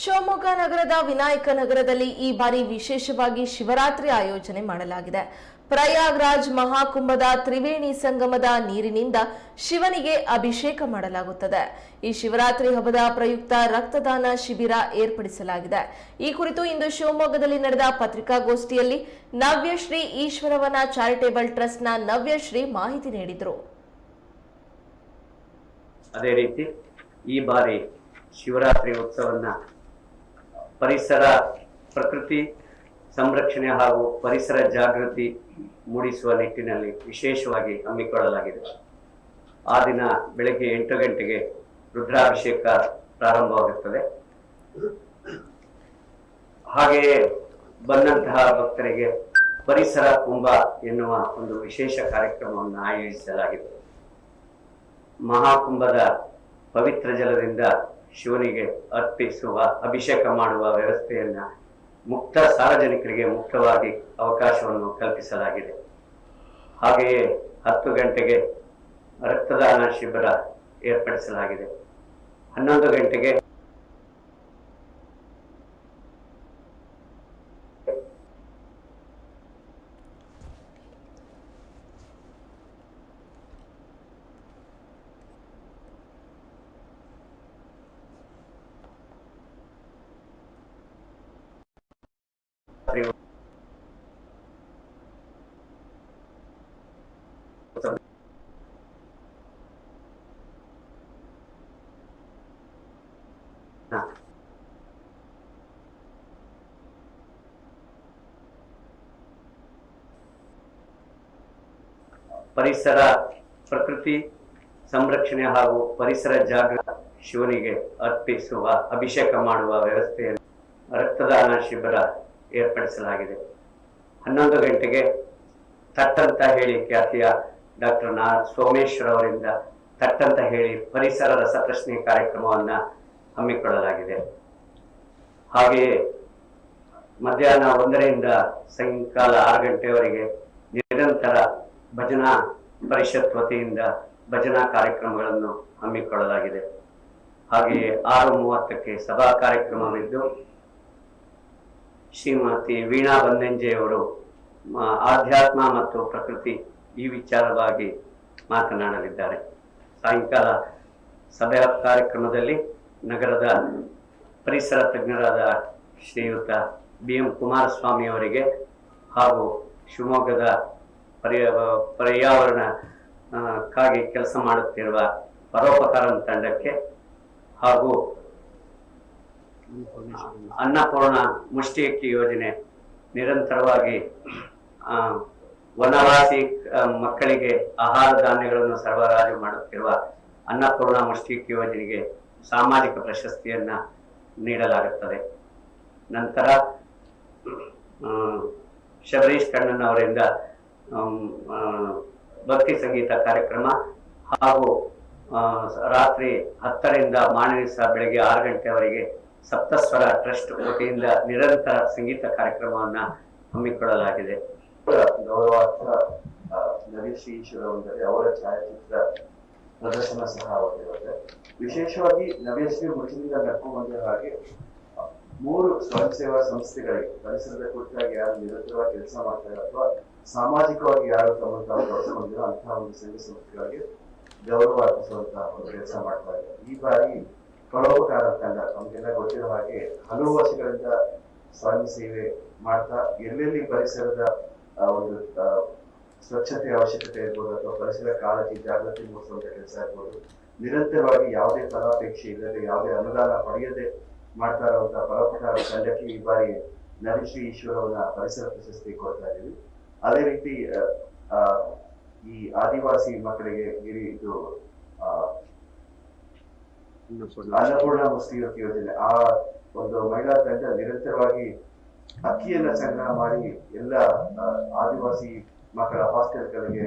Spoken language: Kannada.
ಶಿವಮೊಗ್ಗ ನಗರದ ವಿನಾಯಕ ನಗರದಲ್ಲಿ ಈ ಬಾರಿ ವಿಶೇಷವಾಗಿ ಶಿವರಾತ್ರಿ ಆಯೋಜನೆ ಮಾಡಲಾಗಿದೆ. ಪ್ರಯಾಗ್ರಾಜ್ ಮಹಾಕುಂಭದ ತ್ರಿವೇಣಿ ಸಂಗಮದ ನೀರಿನಿಂದ ಶಿವನಿಗೆ ಅಭಿಷೇಕ ಮಾಡಲಾಗುತ್ತದೆ. ಈ ಶಿವರಾತ್ರಿ ಹಬ್ಬದ ಪ್ರಯುಕ್ತ ರಕ್ತದಾನ ಶಿಬಿರ ಏರ್ಪಡಿಸಲಾಗಿದೆ. ಈ ಕುರಿತು ಇಂದು ಶಿವಮೊಗ್ಗದಲ್ಲಿ ನಡೆದ ಪತ್ರಿಕಾಗೋಷ್ಠಿಯಲ್ಲಿ ನವ್ಯಶ್ರೀ ಈಶ್ವರವನ ಚಾರಿಟೇಬಲ್ ಟ್ರಸ್ಟ್ನ ನವ್ಯಶ್ರೀ ಮಾಹಿತಿ ನೀಡಿದರು. ಅದೇ ರೀತಿ ಈ ಬಾರಿ ಶಿವರಾತ್ರಿ ಉತ್ಸವನ್ನ ಪರಿಸರ, ಪ್ರಕೃತಿ ಸಂರಕ್ಷಣೆ ಹಾಗೂ ಪರಿಸರ ಜಾಗೃತಿ ಮೂಡಿಸುವ ನಿಟ್ಟಿನಲ್ಲಿ ವಿಶೇಷವಾಗಿ ಹಮ್ಮಿಕೊಳ್ಳಲಾಗಿದೆ. ಆ ದಿನ ಬೆಳಗ್ಗೆ ಎಂಟು ಗಂಟೆಗೆ ರುದ್ರಾಭಿಷೇಕ ಪ್ರಾರಂಭವಾಗುತ್ತದೆ. ಹಾಗೆಯೇ ಬಂದಂತಹ ಭಕ್ತರಿಗೆ ಪರಿಸರ ಕುಂಭ ಎನ್ನುವ ಒಂದು ವಿಶೇಷ ಕಾರ್ಯಕ್ರಮವನ್ನು ಆಯೋಜಿಸಲಾಗಿದೆ. ಮಹಾಕುಂಭದ ಪವಿತ್ರ ಜಲದಿಂದ ಶಿವನಿಗೆ ಅರ್ಪಿಸುವ, ಅಭಿಷೇಕ ಮಾಡುವ ವ್ಯವಸ್ಥೆಯನ್ನ ಮುಕ್ತ ಸಾರ್ವಜನಿಕರಿಗೆ ಮುಕ್ತವಾಗಿ ಅವಕಾಶವನ್ನು ಕಲ್ಪಿಸಲಾಗಿದೆ. ಹಾಗೆಯೇ ಹತ್ತು ಗಂಟೆಗೆ ರಕ್ತದಾನ ಶಿಬಿರ ಏರ್ಪಡಿಸಲಾಗಿದೆ. ಹನ್ನೊಂದು ಗಂಟೆಗೆ ಪರಿಸರ, ಪ್ರಕೃತಿ ಸಂರಕ್ಷಣೆ ಹಾಗೂ ಪರಿಸರ ಜಾಗ ಶಿವನಿಗೆ ಅರ್ಪಿಸುವ, ಅಭಿಷೇಕ ಮಾಡುವ ವ್ಯವಸ್ಥೆಯನ್ನು ರಕ್ತದಾನ ಶಿಬಿರ ಏರ್ಪಡಿಸಲಾಗಿದೆ. ಹನ್ನೊಂದು ಗಂಟೆಗೆ ತಟ್ಟಂತ ಹೇಳಿ ಖ್ಯಾತಿಯ ಡಾಕ್ಟರ್ ನಾ ಸೋಮೇಶ್ವರ್ ಅವರಿಂದ ತಟ್ಟಂತ ಹೇಳಿ ಪರಿಸರ ರಸಪ್ರಶ್ನೆ ಕಾರ್ಯಕ್ರಮವನ್ನ ಹಮ್ಮಿಕೊಳ್ಳಲಾಗಿದೆ. ಹಾಗೆಯೇ ಮಧ್ಯಾಹ್ನ ಒಂದರಿಂದ ಸಾಯಂಕಾಲ ಆರು ಗಂಟೆಯವರೆಗೆ ನಿರಂತರ ಭಜನಾ ಪರಿಷತ್ ವತಿಯಿಂದ ಭಜನಾ ಕಾರ್ಯಕ್ರಮಗಳನ್ನು ಹಮ್ಮಿಕೊಳ್ಳಲಾಗಿದೆ. ಹಾಗೆಯೇ ಆರು ಮೂವತ್ತಕ್ಕೆ ಸಭಾ ಕಾರ್ಯಕ್ರಮವಿದ್ದು, ಶ್ರೀಮತಿ ವೀಣಾ ಬಂದೆಂಜೆಯವರು ಆಧ್ಯಾತ್ಮ ಮತ್ತು ಪ್ರಕೃತಿ ಈ ವಿಚಾರವಾಗಿ ಮಾತನಾಡಲಿದ್ದಾರೆ. ಸಾಯಂಕಾಲ ಸಭೆಯ ಕಾರ್ಯಕ್ರಮದಲ್ಲಿ ನಗರದ ಪರಿಸರ ತಜ್ಞರಾದ ಶ್ರೀಯುತ ಬಿ ಎಂ ಕುಮಾರಸ್ವಾಮಿ ಅವರಿಗೆ ಹಾಗೂ ಶಿವಮೊಗ್ಗದ ಪರ್ಯ ಪರ್ಯಾವರಣ ಆ, ಕ್ಕಾಗಿ ಕೆಲಸ ಮಾಡುತ್ತಿರುವ ಪರೋಪಕಾರ ತಂಡಕ್ಕೆ ಹಾಗೂ ಅನ್ನಪೂರ್ಣ ಮುಷ್ಟಿಯಕ್ಕಿ ಯೋಜನೆ ನಿರಂತರವಾಗಿ ವನವಾಸಿ ಮಕ್ಕಳಿಗೆ ಆಹಾರ ಧಾನ್ಯಗಳನ್ನು ಸರಬರಾಜು ಮಾಡುತ್ತಿರುವ ಅನ್ನಪೂರ್ಣ ಮುಷ್ಟಿಕ್ ಯೋಜನೆಗೆ ಸಾಮಾಜಿಕ ಪ್ರಶಸ್ತಿಯನ್ನ ನೀಡಲಾಗುತ್ತದೆ. ನಂತರ ಶಬರೀಶ್ ಕಣ್ಣನ್ ಅವರಿಂದ ಭಕ್ತಿ ಸಂಗೀತ ಕಾರ್ಯಕ್ರಮ ಹಾಗೂ ರಾತ್ರಿ ಹತ್ತರಿಂದ ಮಾರನೇ ದಿವಸ ಬೆಳಗ್ಗೆ ಆರು ಗಂಟೆವರೆಗೆ ಸಪ್ತಸ್ವರ ಟ್ರಸ್ಟ್ ವತಿಯಿಂದ ನಿರಂತರ ಸಂಗೀತ ಕಾರ್ಯಕ್ರಮವನ್ನು ಹಮ್ಮಿಕೊಳ್ಳಲಾಗಿದೆ. ಅವರ ಛಾಯಾಚಿತ್ರ ಪ್ರದರ್ಶನ ಸಹ ಅವರಿರುತ್ತೆ ವಿಶೇಷವಾಗಿ ನವ್ಯಶ್ರೀ ಮುಚ್ಚಿನಿಂದ ನಡ್ಕೊಂಡು ಬಂದ ಹಾಗೆ ಮೂರು ಸ್ವಯಂ ಸೇವಾ ಸಂಸ್ಥೆಗಳಿಗೆ ಪರಿಸರದ ಕುರಿತಾಗಿ ಯಾರು ನಿರಂತರವಾಗಿ ಕೆಲಸ ಮಾಡ್ತಾರೆ ಅಥವಾ ಸಾಮಾಜಿಕವಾಗಿ ಯಾರು ತಮ್ಮ ತಾವು ಅಂತಹ ಒಂದು ಸೇವೆ ಸಂಸ್ಥೆಗಳಿಗೆ ಗೌರವ ಅರ್ಪಿಸುವಂತಹ ಒಂದು ಕೆಲಸ ಮಾಡ್ತಾ ಇದ್ದಾರೆ ಈ ಬಾರಿ ಪರೋಪಕಾರ ತಂಡ ನಮಗೆಲ್ಲ ಗೊತ್ತಿರೋ ಹಾಗೆ ಹಲವು ವರ್ಷಗಳಿಂದ ಸ್ವಯಂ ಸೇವೆ ಮಾಡ್ತಾ ಎಲ್ಲೆಲ್ಲಿ ಪರಿಸರದ ಒಂದು ಸ್ವಚ್ಛತೆ ಅವಶ್ಯಕತೆ ಇರ್ಬೋದು ಅಥವಾ ಪರಿಸರ ಕಾಳಜಿ, ಜಾಗೃತಿ ಮೂಡಿಸುವಂತ ಕೆಲಸ ಇರ್ಬೋದು. ನಿರಂತರವಾಗಿ ಯಾವುದೇ ಫಲಾಪೇಕ್ಷೆ ಇಲ್ಲದೆ, ಯಾವುದೇ ಅನುದಾನ ಪಡೆಯದೆ ಮಾಡ್ತಾ ಇರುವಂತಹ ಪರೋಪಕಾರ ತಂಡಕ್ಕೆ ಈ ಬಾರಿ ನರಿಶ್ರೀ ಈಶ್ವರವನ್ನ ಪರಿಸರ ಪ್ರಶಸ್ತಿ ಕೊಡ್ತಾ ಇದ್ದೀವಿ. ಅದೇ ರೀತಿ ಈ ಆದಿವಾಸಿ ಮಕ್ಕಳಿಗೆ ಹಿರಿ ಇದು ಅನ್ನಪೂರ್ಣ ಮುಸ್ಲಿಂ ಯೋಜನೆ, ಆ ಒಂದು ಮಹಿಳಾ ತಂಡ ನಿರಂತರವಾಗಿ ಅಕ್ಕಿಯನ್ನ ಸಂಗ್ರಹ ಮಾಡಿ ಎಲ್ಲ ಆದಿವಾಸಿ ಮಕ್ಕಳ ಹಾಸ್ಟೆಲ್ಗಳಿಗೆ